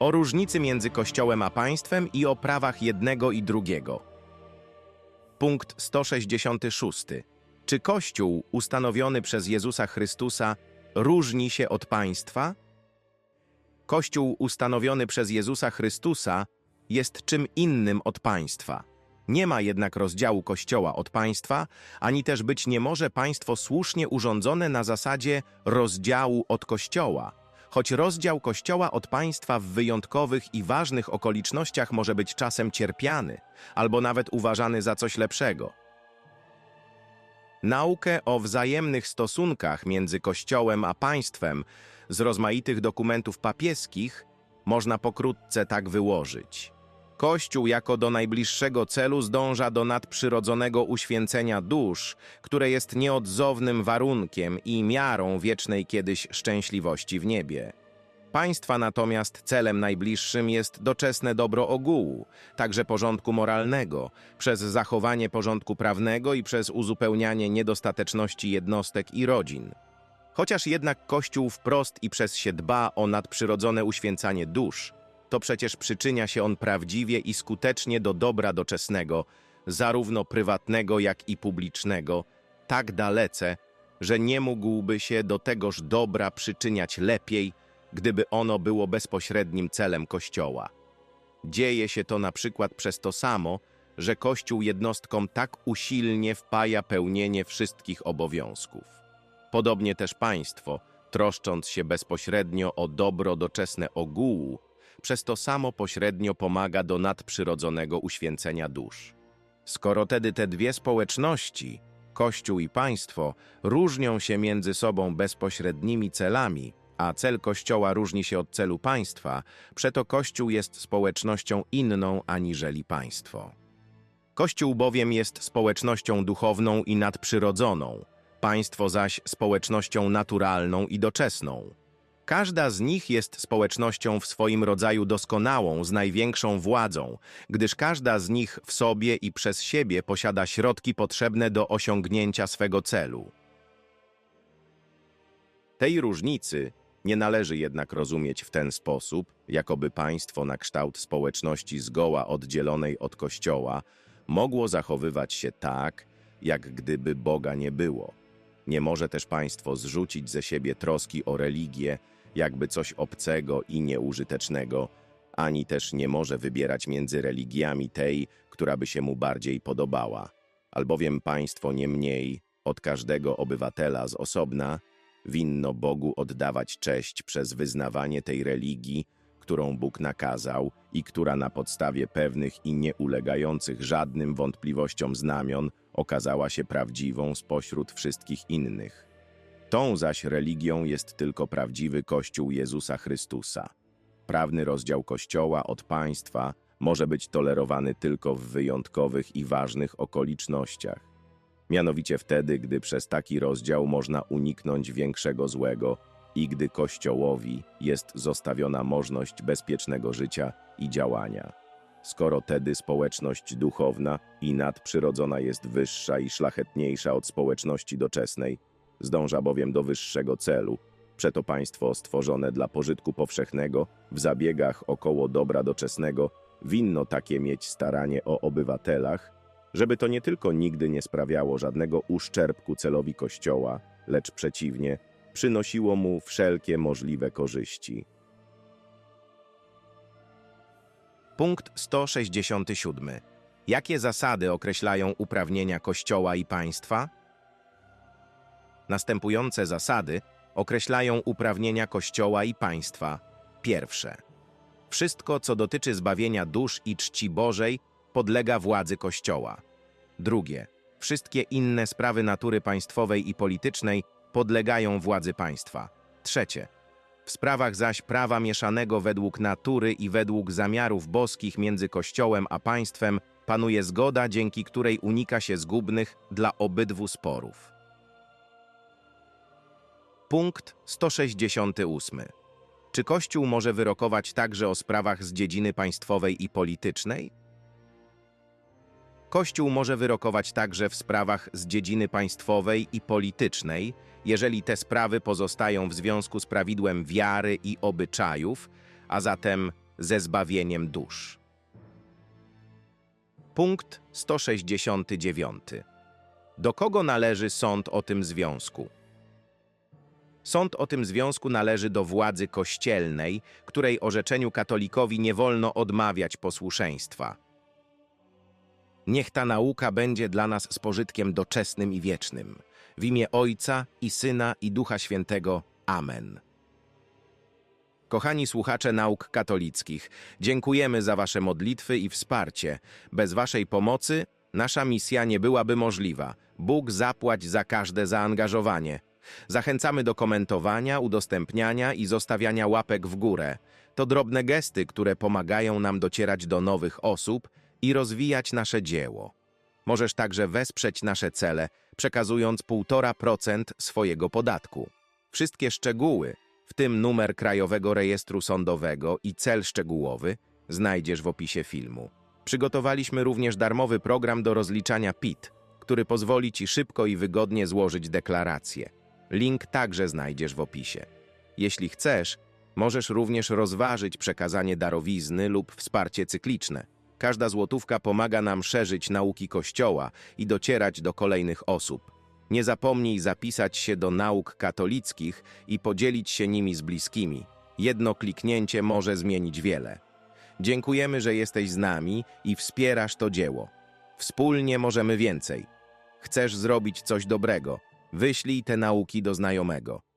O różnicy między Kościołem a państwem i o prawach jednego i drugiego. Punkt 166. Czy Kościół ustanowiony przez Jezusa Chrystusa różni się od państwa? Kościół ustanowiony przez Jezusa Chrystusa jest czym innym od państwa. Nie ma jednak rozdziału Kościoła od państwa, ani też być nie może państwo słusznie urządzone na zasadzie rozdziału od Kościoła. Choć rozdział Kościoła od państwa w wyjątkowych i ważnych okolicznościach może być czasem cierpiany, albo nawet uważany za coś lepszego. Naukę o wzajemnych stosunkach między Kościołem a państwem z rozmaitych dokumentów papieskich można pokrótce tak wyłożyć. Kościół jako do najbliższego celu zdąża do nadprzyrodzonego uświęcenia dusz, które jest nieodzownym warunkiem i miarą wiecznej kiedyś szczęśliwości w niebie. Państwa natomiast celem najbliższym jest doczesne dobro ogółu, także porządku moralnego, przez zachowanie porządku prawnego i przez uzupełnianie niedostateczności jednostek i rodzin. Chociaż jednak Kościół wprost i przez się dba o nadprzyrodzone uświęcanie dusz, to przecież przyczynia się on prawdziwie i skutecznie do dobra doczesnego, zarówno prywatnego, jak i publicznego, tak dalece, że nie mógłby się do tegoż dobra przyczyniać lepiej, gdyby ono było bezpośrednim celem Kościoła. Dzieje się to na przykład przez to samo, że Kościół jednostkom tak usilnie wpaja pełnienie wszystkich obowiązków. Podobnie też państwo, troszcząc się bezpośrednio o dobro doczesne ogółu, przez to samo pośrednio pomaga do nadprzyrodzonego uświęcenia dusz. Skoro tedy te dwie społeczności, Kościół i państwo, różnią się między sobą bezpośrednimi celami, a cel Kościoła różni się od celu państwa, przeto Kościół jest społecznością inną aniżeli państwo. Kościół bowiem jest społecznością duchowną i nadprzyrodzoną, państwo zaś społecznością naturalną i doczesną. Każda z nich jest społecznością w swoim rodzaju doskonałą, z największą władzą, gdyż każda z nich w sobie i przez siebie posiada środki potrzebne do osiągnięcia swego celu. Tej różnicy nie należy jednak rozumieć w ten sposób, jakoby państwo na kształt społeczności zgoła oddzielonej od Kościoła mogło zachowywać się tak, jak gdyby Boga nie było. Nie może też państwo zrzucić ze siebie troski o religię, jakby coś obcego i nieużytecznego, ani też nie może wybierać między religiami tej, która by się mu bardziej podobała, albowiem państwo nie mniej od każdego obywatela z osobna winno Bogu oddawać cześć przez wyznawanie tej religii, którą Bóg nakazał i która na podstawie pewnych i nieulegających żadnym wątpliwościom znamion okazała się prawdziwą spośród wszystkich innych. Tą zaś religią jest tylko prawdziwy Kościół Jezusa Chrystusa. Prawny rozdział Kościoła od państwa może być tolerowany tylko w wyjątkowych i ważnych okolicznościach. Mianowicie wtedy, gdy przez taki rozdział można uniknąć większego złego i gdy Kościołowi jest zostawiona możliwość bezpiecznego życia i działania. Skoro tedy społeczność duchowna i nadprzyrodzona jest wyższa i szlachetniejsza od społeczności doczesnej, Zdąża bowiem do wyższego celu. Przeto państwo stworzone dla pożytku powszechnego, w zabiegach około dobra doczesnego, winno takie mieć staranie o obywatelach, żeby to nie tylko nigdy nie sprawiało żadnego uszczerbku celowi Kościoła, lecz przeciwnie, przynosiło mu wszelkie możliwe korzyści. Punkt 167. Jakie zasady określają uprawnienia Kościoła i państwa? Następujące zasady określają uprawnienia Kościoła i państwa. Pierwsze. Wszystko, co dotyczy zbawienia dusz i czci Bożej, podlega władzy Kościoła. Drugie. Wszystkie inne sprawy natury państwowej i politycznej podlegają władzy państwa. Trzecie. W sprawach zaś prawa mieszanego według natury i według zamiarów boskich między Kościołem a państwem panuje zgoda, dzięki której unika się zgubnych dla obydwu sporów. Punkt 168. Czy Kościół może wyrokować także o sprawach z dziedziny państwowej i politycznej? Kościół może wyrokować także w sprawach z dziedziny państwowej i politycznej, jeżeli te sprawy pozostają w związku z prawidłem wiary i obyczajów, a zatem ze zbawieniem dusz. Punkt 169. Do kogo należy sąd o tym związku? Sąd o tym związku należy do władzy kościelnej, której orzeczeniu katolikowi nie wolno odmawiać posłuszeństwa. Niech ta nauka będzie dla nas spożytkiem doczesnym i wiecznym. W imię Ojca i Syna i Ducha Świętego. Amen. Kochani słuchacze nauk katolickich, dziękujemy za Wasze modlitwy i wsparcie. Bez Waszej pomocy nasza misja nie byłaby możliwa. Bóg zapłać za każde zaangażowanie. Zachęcamy do komentowania, udostępniania i zostawiania łapek w górę. To drobne gesty, które pomagają nam docierać do nowych osób i rozwijać nasze dzieło. Możesz także wesprzeć nasze cele, przekazując 1,5% swojego podatku. Wszystkie szczegóły, w tym numer Krajowego Rejestru Sądowego i cel szczegółowy, znajdziesz w opisie filmu. Przygotowaliśmy również darmowy program do rozliczania PIT, który pozwoli Ci szybko i wygodnie złożyć deklarację. Link także znajdziesz w opisie. Jeśli chcesz, możesz również rozważyć przekazanie darowizny lub wsparcie cykliczne. Każda złotówka pomaga nam szerzyć nauki Kościoła i docierać do kolejnych osób. Nie zapomnij zapisać się do nauk katolickich i podzielić się nimi z bliskimi. Jedno kliknięcie może zmienić wiele. Dziękujemy, że jesteś z nami i wspierasz to dzieło. Wspólnie możemy więcej. Chcesz zrobić coś dobrego? Wyślij te nauki do znajomego.